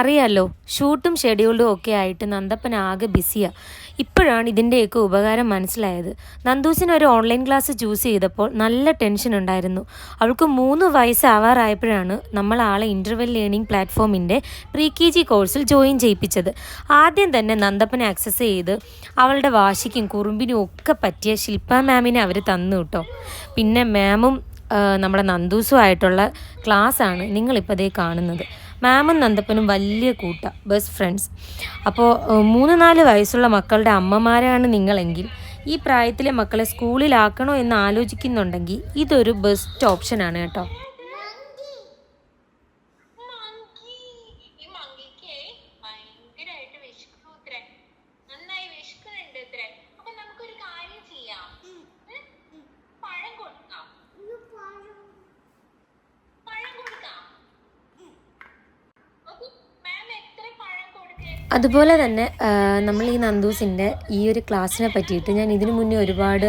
അറിയാലോ ഷൂട്ടും ഷെഡ്യൂളും ഒക്കെ ആയിട്ട് നന്ദപ്പൻ ആകെ ബിസിയാ. ഇപ്പോഴാണ് ഇതിന്റെയൊക്കെ ഉപകാരം മനസ്സിലായത്. നന്ദൂസിന് ഒരു ഓൺലൈൻ ക്ലാസ് ചൂസ് ചെയ്തപ്പോൾ നല്ല ടെൻഷൻ ഉണ്ടായിരുന്നു. അവൾക്ക് മൂന്ന് വയസ്സാവാറായപ്പോഴാണ് നമ്മൾ ആളെ ഇന്റർവെൽ ലേണിംഗ് പ്ലാറ്റ്ഫോമിന്റെ പ്രീ കെ ജി കോഴ്സിൽ ജോയിൻ ചെയ്യിപ്പിച്ചത്. ആദ്യം തന്നെ നന്ദപ്പനെ ആക്സസ് ചെയ്ത് അവളുടെ വാശിക്കും കുറുമ്പിനും ഒക്കെ പറ്റിയ ശില്പ മാമിനെ അവർ തന്നു കേട്ടോ. പിന്നെ മാമും നമ്മുടെ നന്ദൂസുമായിട്ടുള്ള ക്ലാസ്സാണ് നിങ്ങളിപ്പോൾ അതേ കാണുന്നത്. മാമും നന്ദപ്പനും വലിയ കൂട്ട ബെസ്റ്റ് ഫ്രണ്ട്സ് അപ്പോൾ മൂന്ന് നാല് വയസ്സുള്ള മക്കളുടെ അമ്മമാരാണ് നിങ്ങളെങ്കിൽ ഈ പ്രായത്തിലെ മക്കളെ സ്കൂളിലാക്കണോ എന്ന് ആലോചിക്കുന്നുണ്ടെങ്കിൽ ഇതൊരു ബെസ്റ്റ് ഓപ്ഷനാണ് കേട്ടോ മങ്കി ഈ മങ്കിക്ക് ഭയങ്കരമായിട്ട് വിശക്കുന്നു ഇത്രേ നന്നായി വിശക്കുന്നുണ്ട് ഇത്രേ അപ്പൊ നമുക്കൊരു കാര്യം ചെയ്യാം ഉം? പഴം കൊടുക്കാം പഴം കൊടുക്കാം ഓക്കെ മാം എത്ര പഴം കൊടുക്കേ അതുപോലെ തന്നെ നമ്മൾ ഈ നന്ദൂസിന്റെ ഈ ഒരു ക്ലാസ്സിനെ പറ്റിയിട്ട് ഞാൻ ഇതിനു മുന്നേ ഒരുപാട്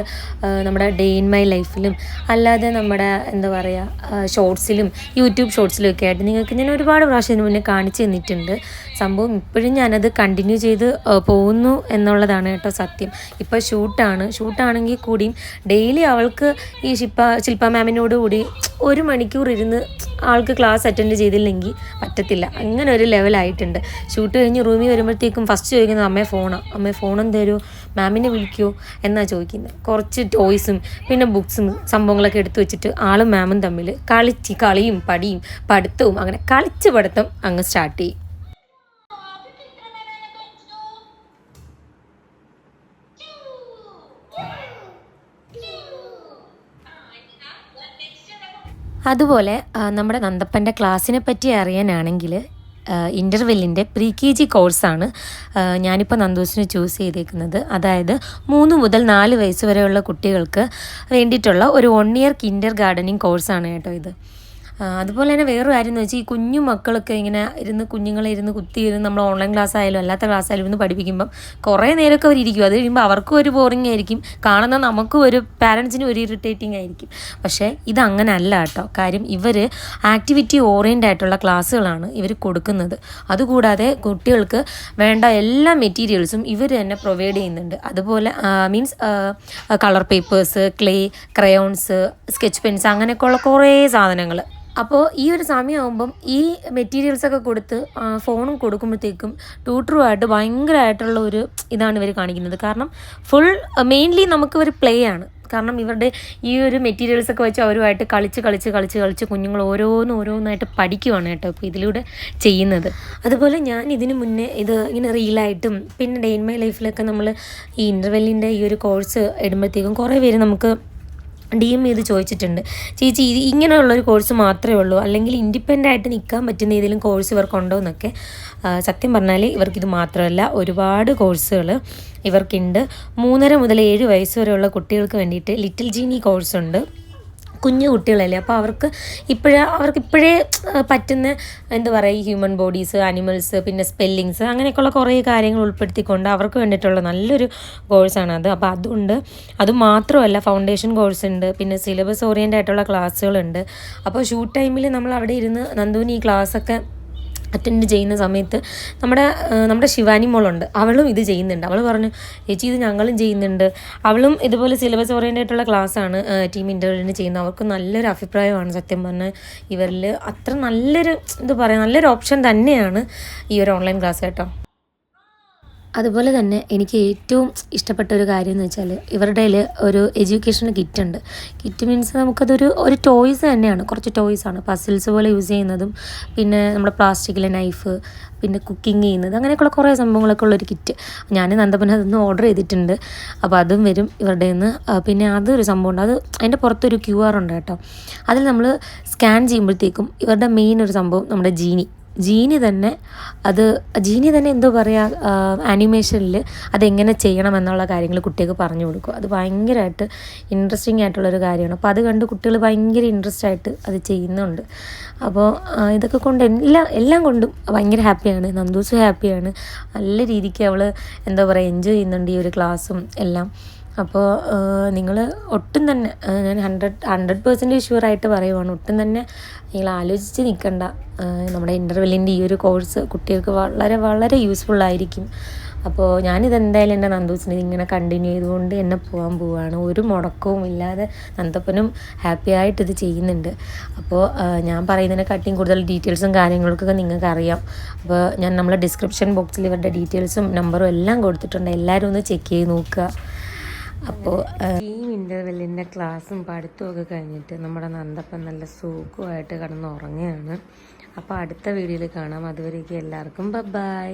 നമ്മുടെ ഡേ ഇൻ മൈ ലൈഫിലും അല്ലാതെ നമ്മുടെ എന്താ പറയുക ഷോർട്സിലും യൂട്യൂബ് ഷോർട്സിലും ഒക്കെ ആയിട്ട് നിങ്ങൾക്ക് ഞാൻ ഒരുപാട് പ്രാവശ്യം ഇതിനു മുന്നേ കാണിച്ചു തന്നിട്ടുണ്ട്. സംഭവം ഇപ്പോഴും ഞാനത് കണ്ടിന്യൂ ചെയ്ത് പോകുന്നു എന്നുള്ളതാണ് കേട്ടോ സത്യം. ഇപ്പോൾ ഷൂട്ടാണ് ഷൂട്ടാണെങ്കിൽ കൂടിയും ഡെയിലി അവൾക്ക് ഈ ശില്പ ശില്പ മാമിനോട് കൂടി ഒരു മണിക്കൂർ ഇരുന്ന് ആൾക്ക് ക്ലാസ് അറ്റൻഡ് ചെയ്തില്ലെങ്കിൽ പറ്റത്തില്ല. അങ്ങനെ ഒരു ലെവലായിട്ടുണ്ട് ഷൂട്ട് കഴിഞ്ഞ് റൂമിൽ വരുമ്പോഴത്തേക്കും ഫസ്റ്റ് ചോദിക്കുന്നത് അമ്മയെ ഫോണാണ് അമ്മയെ ഫോണും തരുമോ മാമിനെ വിളിക്കുമോ എന്നാ ചോദിക്കുന്നത്. കുറച്ച് ടോയ്സും പിന്നെ ബുക്സും സംഭവങ്ങളൊക്കെ എടുത്തു വെച്ചിട്ട് ആളും മാമും തമ്മിൽ കളിച്ച് കളിയും പടിയും പഠിത്തവും അങ്ങനെ കളിച്ച് പഠിത്തം അങ്ങ് സ്റ്റാർട്ട് ചെയ്യും അവർക്ക് എത്ര വരാനൊക്കെ വെച്ചു അതുപോലെ നമ്മുടെ നന്ദപ്പന്റെ ക്ലാസ്സിനെ പറ്റി അറിയാനാണെങ്കിൽ ഇന്റർവെല്ലിന്റെ പ്രീ കെ ജി കോഴ്സാണ് ഞാനിപ്പോൾ നന്ദൂസിന് ചൂസ് ചെയ്തേക്കുന്നത്. അതായത് മൂന്ന് മുതൽ നാല് വയസ്സ് വരെയുള്ള കുട്ടികൾക്ക് വേണ്ടിയിട്ടുള്ള ഒരു വൺ ഇയർ കിൻഡർ ഗാർഡനിങ് കോഴ്സാണ് കേട്ടോ ഇത്. അതുപോലെ തന്നെ വേറൊരു കാര്യം എന്ന് വെച്ചാൽ ഈ കുഞ്ഞു മക്കളൊക്കെ ഇങ്ങനെ ഇരുന്ന് കുഞ്ഞുങ്ങളെ ഇരുന്ന് കുത്തി ഇരുന്ന് നമ്മൾ ഓൺലൈൻ ക്ലാസ് ആയാലും അല്ലാത്ത ക്ലാസ് ആയാലും ഇരുന്ന് പഠിപ്പിക്കുമ്പം കുറേ നേരമൊക്കെ അവർ ഇരിക്കും. അത് കഴിയുമ്പോൾ അവർക്കും ഒരു ബോറിംഗ് ആയിരിക്കും. കാണുന്ന നമുക്കും ഒരു പാരൻസിനും ഒരു ഇറിറ്റേറ്റിംഗ് ആയിരിക്കും. പക്ഷേ ഇത് അങ്ങനെ അല്ല കേട്ടോ. കാര്യം ഇവർ ആക്ടിവിറ്റി ഓറിയന്റ് ആയിട്ടുള്ള ക്ലാസ്സുകളാണ് ഇവർ കൊടുക്കുന്നത്. അതുകൂടാതെ കുട്ടികൾക്ക് വേണ്ട എല്ലാ മെറ്റീരിയൽസും ഇവർ തന്നെ പ്രൊവൈഡ് ചെയ്യുന്നുണ്ട്. അതുപോലെ means colour papers clay crayons sketch pens അങ്ങനെയൊക്കെയുള്ള കുറേ സാധനങ്ങൾ അപ്പോൾ ഈ ഒരു സമയമാകുമ്പം ഈ മെറ്റീരിയൽസൊക്കെ കൊടുത്ത് ഫോണും കൊടുക്കുമ്പോഴത്തേക്കും ട്യൂട്ടറുമായിട്ട് ഭയങ്കരമായിട്ടുള്ള ഒരു ഇതാണ് ഇവർ കാണിക്കുന്നത്. കാരണം ഫുൾ മെയിൻലി നമുക്ക് ഒരു പ്ലേ ആണ്. കാരണം ഇവരുടെ ഈ ഒരു മെറ്റീരിയൽസ് ഒക്കെ വെച്ച് അവരുമായിട്ട് കളിച്ച് കളിച്ച് കളിച്ച് കളിച്ച് കുഞ്ഞുങ്ങൾ ഓരോന്നും ഓരോന്നായിട്ട് പഠിക്കുവാണ് കേട്ടോ ഇപ്പോൾ ഇതിലൂടെ ചെയ്യുന്നത്. അതുപോലെ ഞാൻ ഇതിന് മുന്നേ ഇത് ഇങ്ങനെ റീലായിട്ടും പിന്നെ ഡേ ഇൻ മൈ ലൈഫിലൊക്കെ നമ്മൾ ഈ ഇന്റർവെല്ലിന്റെ ഈ ഒരു കോഴ്സ് ഇടുമ്പോഴത്തേക്കും കുറേ പേര് നമുക്ക് ഡി എം ചെയ്ത് ചോദിച്ചിട്ടുണ്ട് ചേച്ചി ഇത് ഇങ്ങനെയുള്ളൊരു കോഴ്സ് മാത്രമേ ഉള്ളൂ അല്ലെങ്കിൽ ഇൻഡിപെൻഡന്റ് ആയിട്ട് നിൽക്കാൻ പറ്റുന്ന ഏതെങ്കിലും കോഴ്സ് ഇവർക്കുണ്ടോ? എന്നൊക്കെ സത്യം പറഞ്ഞാൽ ഇവർക്കിത് മാത്രമല്ല ഒരുപാട് കോഴ്സുകൾ ഇവർക്കുണ്ട്. മൂന്നര മുതൽ ഏഴ് വയസ്സ് വരെയുള്ള കുട്ടികൾക്ക് വേണ്ടിയിട്ട് ലിറ്റിൽ ജീനി കോഴ്സ് ഉണ്ട് കുഞ്ഞു കുട്ടികളല്ലേ? അപ്പോൾ അവർക്ക് ഇപ്പോഴേ അവർക്ക് ഇപ്പോഴേ പറ്റുന്ന എന്താ പറയുക ഹ്യൂമൻ ബോഡീസ് അനിമൽസ് പിന്നെ സ്പെല്ലിങ്സ് അങ്ങനെയൊക്കെയുള്ള കുറേ കാര്യങ്ങൾ ഉൾപ്പെടുത്തിക്കൊണ്ട് അവർക്ക് വേണ്ടിയിട്ടുള്ള നല്ലൊരു കോഴ്സാണ് അത്. അപ്പോൾ അതുണ്ട്. അത് മാത്രമല്ല ഫൗണ്ടേഷൻ കോഴ്സ് ഉണ്ട്. പിന്നെ സിലബസ് ഓറിയന്റ് ആയിട്ടുള്ള ക്ലാസ്സുകളുണ്ട് അപ്പോൾ ഷൂട്ട് ടൈമിൽ നമ്മൾ അവിടെ ഇരുന്ന് നന്ദുവിന് ഈ ക്ലാസ്സൊക്കെ അറ്റൻഡ് ചെയ്യുന്ന സമയത്ത് നമ്മുടെ നമ്മുടെ ശിവാനി മോളുണ്ട്. അവളും ഇത് ചെയ്യുന്നുണ്ട്. അവൾ പറഞ്ഞു ചേച്ചി ഇത് ഞങ്ങളും ചെയ്യുന്നുണ്ട്. അവളും ഇതുപോലെ സിലബസ് ഓറിയന്റായിട്ടുള്ള ക്ലാസ് ക്ലാസ്സാണ് ടീം ഇന്റർവ്യൂവിന് ചെയ്യുന്നത്. അവർക്ക് നല്ലൊരു അഭിപ്രായമാണ് സത്യം പറഞ്ഞാൽ ഇവരിൽ അത്ര നല്ലൊരു എന്താ പറയുക നല്ലൊരു ഓപ്ഷൻ തന്നെയാണ് ഈ ഒരു ഓൺലൈൻ ക്ലാസ് കേട്ടോ. അതുപോലെ തന്നെ എനിക്ക് ഏറ്റവും ഇഷ്ടപ്പെട്ട ഒരു കാര്യം എന്ന് വെച്ചാൽ ഇവരുടെ ഒരു എഡ്യൂക്കേഷൻ കിറ്റ് ഉണ്ട് കിറ്റ് മീൻസ് നമുക്കതൊരു ഒരു ടോയ്സ് തന്നെയാണ്. കുറച്ച് ടോയ്സ് ആണ്. പസിൽസ് പോലെ യൂസ് ചെയ്യുന്നതും പിന്നെ നമ്മുടെ പ്ലാസ്റ്റിക്കിലെ നൈഫ് പിന്നെ കുക്കിംഗ് ചെയ്യുന്നത് അങ്ങനെയൊക്കെയുള്ള കുറേ സംഭവങ്ങളൊക്കെ ഉള്ളൊരു കിറ്റ്. ഞാൻ നന്ദപ്പന അതൊന്ന് ഓർഡർ ചെയ്തിട്ടുണ്ട്. അപ്പോൾ അതും വരും ഇവരുടെ നിന്ന് പിന്നെ അതൊരു സംഭവമുണ്ട് അത് അതിന്റെ പുറത്തൊരു ക്യു ആർ ഉണ്ട് കേട്ടോ. അതിൽ നമ്മൾ സ്കാൻ ചെയ്യുമ്പോഴത്തേക്കും ഇവരുടെ മെയിൻ ഒരു സംഭവം നമ്മുടെ ജീനി. ജീനി തന്നെ അത് ജീനി തന്നെ എന്തോ പറയുക ആനിമേഷനിൽ അതെങ്ങനെ ചെയ്യണം എന്നുള്ള കാര്യങ്ങൾ കുട്ടികൾക്ക് പറഞ്ഞു കൊടുക്കും. അത് ഭയങ്കരമായിട്ട് ഇൻട്രസ്റ്റിംഗ് ആയിട്ടുള്ളൊരു കാര്യമാണ്. അപ്പോൾ അത് കണ്ട് കുട്ടികൾ ഭയങ്കര ഇൻട്രസ്റ്റ് ആയിട്ട് അത് ചെയ്യുന്നുണ്ട്. അപ്പോൾ ഇതൊക്കെ കൊണ്ട് എല്ലാ എല്ലാം കൊണ്ടും ഭയങ്കര ഹാപ്പിയാണ്. നന്ദൂസ് ഹാപ്പിയാണ്. നല്ല രീതിക്ക് അവൾ എന്താ പറയുക എൻജോയ് ചെയ്യുന്നുണ്ട് ഈ ഒരു ക്ലാസ്സും എല്ലാം. അപ്പോൾ നിങ്ങൾ ഒട്ടും തന്നെ ഞാൻ ഹൺഡ്രഡ് ഹൺഡ്രഡ് പേഴ്സന്റേജ് ഷുവറായിട്ട് പറയുവാണ്. ഒട്ടും തന്നെ നിങ്ങൾ ആലോചിച്ച് നിൽക്കണ്ട നമ്മുടെ ഇന്റർവെല്ലിന്റെ ഈ ഒരു കോഴ്സ് കുട്ടികൾക്ക് വളരെ വളരെ യൂസ്ഫുൾ ആയിരിക്കും. അപ്പോൾ ഞാനിത് എന്തായാലും എന്റെ നന്ദൂസിന് ഇതിങ്ങനെ കണ്ടിന്യൂ ചെയ്തുകൊണ്ട് എന്നെ പോകാൻ പോവുകയാണ് ഒരു മുടക്കവും ഇല്ലാതെ നന്ദപ്പനും ഹാപ്പി ആയിട്ട് ഇത് ചെയ്യുന്നുണ്ട്. അപ്പോൾ ഞാൻ ഞാൻ പറയുന്നതിനെക്കാട്ടിയും കൂടുതൽ ഡീറ്റെയിൽസും കാര്യങ്ങൾക്കൊക്കെ നിങ്ങൾക്ക് അറിയാം അപ്പോൾ ഞാൻ നമ്മളെ ഡിസ്ക്രിപ്ഷൻ ബോക്സിൽ ഇവരുടെ ഡീറ്റെയിൽസും നമ്പറും എല്ലാം കൊടുത്തിട്ടുണ്ട്. എല്ലാവരും ഒന്ന് ചെക്ക് ചെയ്ത് നോക്കുക. അപ്പോൾ ഈ ഇന്റർവെല്ലിന്റെ ക്ലാസ്സും പഠിത്തമൊക്കെ കഴിഞ്ഞിട്ട് നമ്മുടെ നന്ദപ്പൻ നല്ല സുഖമായിട്ട് കിടന്ന് ഉറങ്ങുകയാണ് അപ്പോൾ അടുത്ത വീഡിയോയിൽ കാണാം. അതുവരേക്കും എല്ലാവർക്കും ബൈ